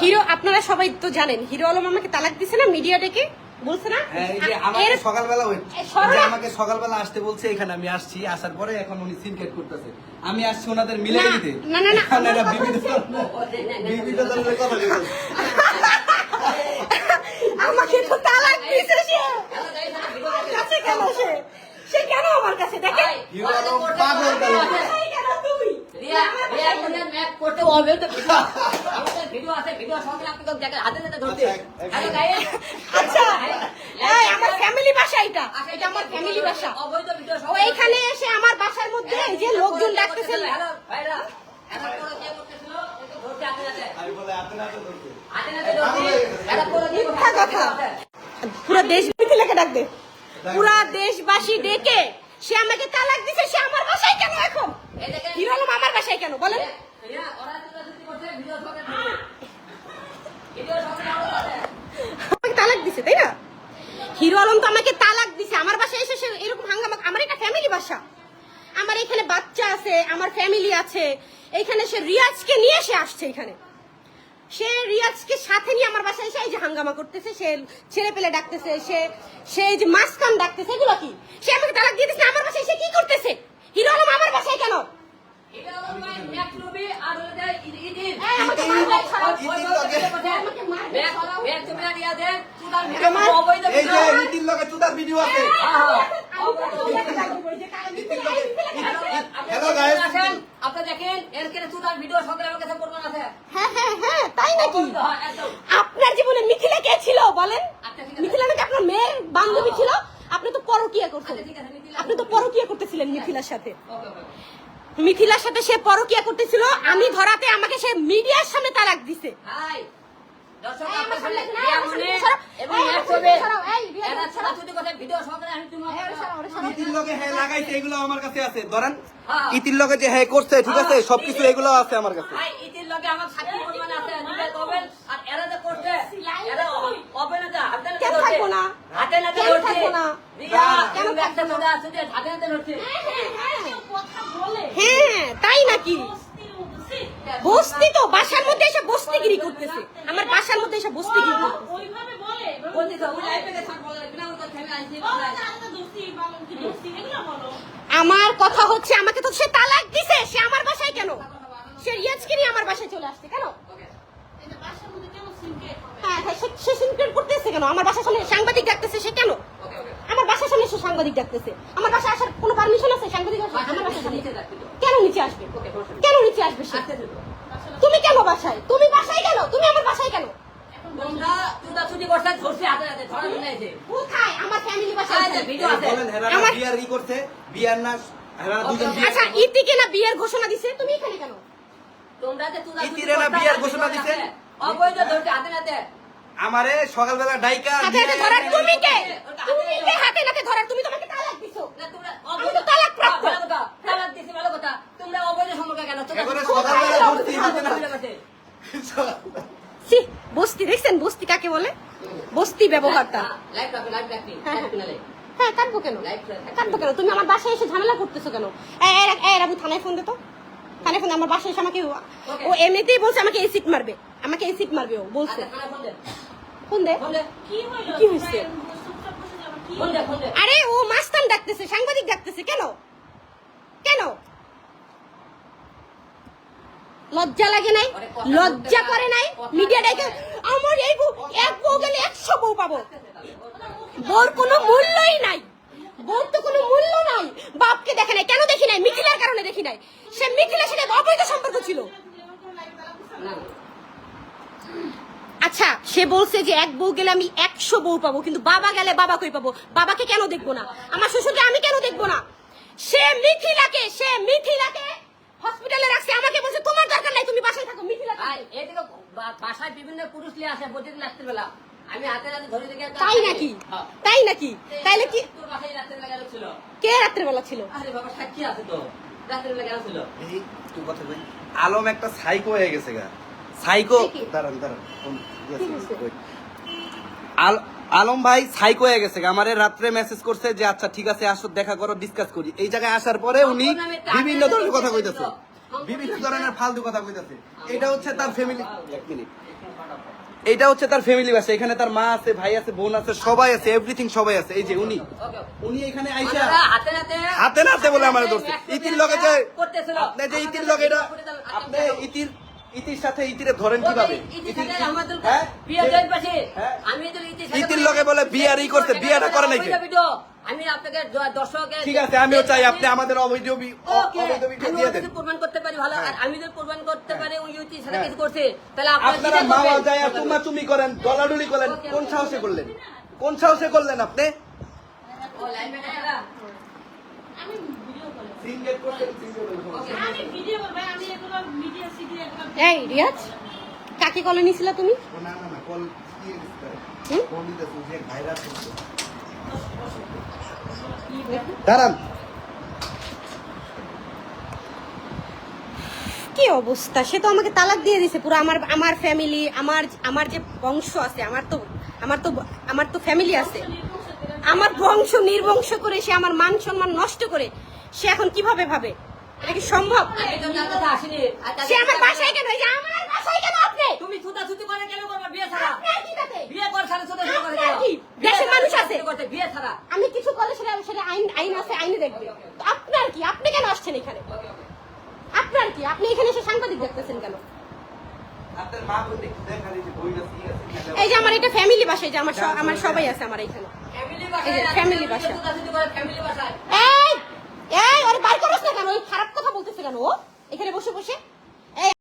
Hero আপনারা সবাই তো জানেন হিরো আলম আমাকে তালাক দিছে না মিডিয়া ডেকে বলছে না? হ্যাঁ, আমাকে সকালবেলা আমাকে সকালবেলা আসতে বলছে এখানে আমি আসছি আসার পরে এখন উনি সিনকেট করতেছে। আমি আসছি ওনাদের মিলে দিতে। না, না, না, কথা আমাকে তো তালাক দিছে সে। কাছে কেন সে? সে কেন আমার কাছে? দেখে হিরো আলম পাগল তাহলে। সেই কেন তুমি আচ্ছা এই আমার ফ্যামিলি বাসা এটা। এটা আমার ফ্যামিলি বাসা। ও এইখানে এসে আমার বাসার মধ্যে এই যে লোকজন ডাকতেছে আমি বলে হাতে নাতে ধরছে মিথ্যা কথা। পুরো দেশ মিথিলাকে ডাক পুরা দেশবাসী ডেকে। সে আমাকে তালাক দিছে সে আমার বাসায় কেন এখন? হিরো আলম আমার বাসায় কেন? বলেন। তালাক দিছে তাই না? হিরো আলম তো আমাকে তালাক দিছে। আমার বাসায় এসে সে এরকম হাঙ্গামা আমার এটা ফ্যামিলি বাসা। আমার এখানে বাচ্চা আছে আমার ফ্যামিলি আছে। এখানে সে রিয়াজকে নিয়ে সে আসছে এখানে। সে রিয়াজকে সাথে নিয়ে আমার বাসায় এসে এই যে হাঙ্গামা করতেছে সে ছেলে পেলে ডাকতেছে সে সে যে মাসকান ডাকতেছে এগুলো কি? সে আমাকে তালাক দিয়ে দিচ্ছে আমার বাসায় সে কি করতেছে? হিরো আলম আমার বাসায় কেন? এই, আমাকে মারবে, ছাড়াও। আমাকে মারবে, ছাড়াও। এই যে নীতির লগে চুদার ভিডিও আছে Hello, guys. আপনি দেখেন এর কেন চুদার ভিডিও সকালে আমার কাছে পড়বেন আছে হ্যাঁ হ্যাঁ হ্যাঁ তাই নাকি হ্যাঁ, একদম। আপনার জীবনে মিথিলা কে ছিল বলেন। আচ্ছা, ঠিক আছে। মিথিলা নাকি আপনার মেয়ের বান্ধবী ছিল? আপনি তো পরকিয়া করতেন আচ্ছা, মিথিলা- আপনি তো পরকিয়া করতেছিলেন মিথিলার সাথে। মিথিলার সাথে সে পরকিয়া করতেছিল। আমি ধরাতে আমাকে সে মিডিয়ার সামনে তালাক দিছে। ইতির লগে হ্যাঁ লাগাইছে এগুলো আমার কাছে আছে। ধরেন হ্যাঁ। ইতির লগে যে হ্যাঁ করছে ঠিক আছে সবকিছু এগুলো আছে আমার কাছে ভাই ইতির লগে আমার সাক্ষী পরিমাণ আছে নিজে কবেন আর এরা যে করছে এরা হবে না যা হাতে নাতে কেন ধরছে থাকব না? হাতে নাতে কেন ধরছে থাকব না? রিয়া কেন কেন থাকব একটা না? চোদা আছে যে হাতে নাতে ধরছে হ্যাঁ তাই নাকি? বস্তি তো বাসার মধ্যে এসে বস্তিগিরি করতেছে। আমার বাসার মধ্যে এসে বস্তিগিরি করতেছে। ওইভাবে বলে বলতে তো ওই লাইফে গেছে বলে বিনা কথা আমি আইছি আলাদা দোষী বা দোষী এগুলো বলো। আমার কথা হচ্ছে আমাকে তো সে তালাক দিছে সে আমার বাসায় কেন? সে রিয়াজকে নিয়ে আমার বাসায় চলে আসছে কেন এই যে বাসার মধ্যে কেন সিনক্রেট হবে হ্যাঁ হ্যাঁ সে- সিনক্রেট করতেছে কেন? আমার বাসার সামনে সাংবাদিক ডাকতেছে সে কেন? আমার বাসার সামনে সে সাংবাদিক ডাকতেছে। আমার বাসায় আসার কোনো পারমিশন আছে? সাংবাদিক? আমার বাসার সামনে। কেন নিচে আসবে। কেন নিচে আসবে সে? তুমি কেন বাসায়? তুমি বাসায় কেন? তুমি আমার বাসায় কেন? আমার ফ্যামিলি বাসায় যে ভিডিও আছে। বলেন হেরা আমার- বিয়ার ই করছে বিয়ার না হেরা দুজন বিয়ে আচ্ছা ইতিকে না বিয়ের ঘোষণা দিছে? তুমি এখানে কেন? তোমরা যে বিয়ার ঘোষণা দিছে? আছে। অবৈধ ধরছে হাতে নাতে। আমারে সকালবেলা ডাইকা হাতে হাতে ধরার তুমি কে? তুমি কে হাতে নাতে ধরার? তুমি তোমাকে তালাক দিছো। না, তোমরা অবৈধ তালাক প্রাপ্ত। তালাক দিছি, ভালো কথা। তোমরা অবৈধ সম্পর্কে কেন? চোদা এবারে চুদি করছ, সকালবেলা ভালো হাতে নাতে। কথা। বস্তি দেখছেন বস্তি কাকে বলে? বস্তি ব্যবহারটা। লাইভ রাখো, লাইভ রাখবি, হ্যাঁ, কিনারে। হ্যাঁ। কাটবো কেন? কাটবো কেন? তুমি আমার বাসায় এসে ঝামেলা করতেছো কেন? রাবু থানায় ফোন দে তো। থানায় ফোন আমার বাসায় এসে আমাকে ও এমনিতেই বলছে আমাকে এসিড মারবে। আমাকে এসিড মারবে ও বলছে। আচ্ছা, ফোন দে, কি দে। আরে ও মাস্তান ডাকতেছে সাংবাদিক ডাকতেছে কেন? কেন? লজ্জা লাগে নাই? লজ্জা করে নাই? মিডিয়া ডাকে আমার এই বউ এক বউ গেলে একশো বউ পাবো। বউর কোনো মূল্যই নাই। বউর তো কোনো মূল্য নাই। বাপকে দেখে নাই কেন দেখি নাই? মিথিলার কারণে দেখি নাই। সে মিথিলার সাথে অবৈধ সম্পর্ক ছিল। আচ্ছা সে বলছে যে এক বউ গেলে আমি একশো বউ পাবো কিন্তু বাবা গেলে বাবা কই পাবো? বাবাকে কেন দেখব না? আমার শ্বশুরকে আমি কেন দেখব না? সে মিথিলাকে সে মিথিলাকে হসপিটালে রাখছে। আমাকে বলছে তোমার দরকার নাই তুমি বাসায় থাকো মিথিলা এদিকে বাসায় বিভিন্ন পুরুষ নিয়ে আসে প্রতিদিন রাত্রিবেলা আমি হাতে নাতে ধরে দেখে তাই নাকি? হ্যাঁ। তাই নাকি? তাইলে কি তোর বাসায় রাত্রিবেলা কেন ছিল। কে রাত্রেবেলা ছিল? আরে বাবা সাক্ষী আছে তো। রাত্রিবেলা কেন ছিল। এই তুই কথা কই আলম একটা সাইকো হয়ে গেছে গা। সাইকো দাঁড়ান দাঁড়ান. আল- আলম ভাই সাইকো হয়ে গেছে গা। আমারে রাত্রে মেসেজ করছে যে আচ্ছা ঠিক আছে আসো দেখা করো ডিসকাস করি। এই জায়গায় আসার পরে উনি বিভিন্ন ধরনের কথা কইতেছে। বিভিন্ন ধরনের ফালতু কথা কইতাছে। এটা হচ্ছে তার ফ্যামিলি এক মিনিট। এটা হচ্ছে তার ফ্যামিলি বাসা। এখানে তার মা আছে ভাই আছে বোন আছে সবাই আছে এভরিথিং সবাই আছে। এই যে উনি। উনি এখানে আইসা হাতে নাতে হাতে নাতে বলে আমার ধরছে। ইতির লগে যে করতেছিল। আপনি যে ইতির লগে এটা আপনি ইতির ইতির সাথে ইতিরে ধরেন কীভাবে ইতির- হ্যাঁ? হ্যাঁ? আমি তো ইতির লগে বলে বিয়ার ই করছে, বিয়াটা করে নাই কে? ভিডিও আমি আপনাকে দর্শকের ঠিক আছে আমিও চাই আপনি আমাদের অবৈধ অবৈধ প্রমাণ করতে পারি ভালো আর হ্যাঁ। আমি যদি প্রমাণ করতে পারি ওই ইউটি সাথে হ্যাঁ। কিছু করছে তাহলে আপনারা? যায় তুমা তুমি করেন দলাডুলি করেন কোন সাহসে করলেন কোন সাহসে করলেন আপনি? আমি এই রিয়াজ কাকে কলে নিছিলা তুমি? দাঁড়ান। কি অবস্থা? সে তো আমাকে তালাক দিয়ে দিছে পুরো আমার আমার ফ্যামিলি আমার আমার যে বংশ আছে আমার তো আমার তো আমার তো ফ্যামিলি আছে। আমার বংশ নির্বংশ করে সে আমার মান সম্মান নষ্ট করে সে এখন কীভাবে ভাবে? এটা কি সম্ভব? সে আমার বাসায় কেন? এই যে আমার বাসায় কেন আপনি? তুমি ছুটাছুটি করে কেন করবা বিয়ে ছাড়া? আপনার কি বিয়ে করে ছাড়া ছুটাছুটি করে আপনার কেন? কি? বিয়ে দেশের মানুষ আছে। বিয়ে ছাড়া? আমি কিছু করলে সেটা সেটা আইন আইন আছে আইনে দেখবে। তো আপনার কি? আপনি কেন আসছেন এখানে? আপনার কি? আপনি এখানে এসে সাংবাদিক দেখতেছেন কেন? এই যে বইটা দিয়ে আছে এই যে আমার এটা ফ্যামিলি বাসায় যে আমার আমার সবাই আছে আমার এখানে। ফ্যামিলি বাসা। এই ওরে বাইর করছ না কেন? ওই খারাপ কথা বলতেছে কেন ও? এখানে বসে বসে।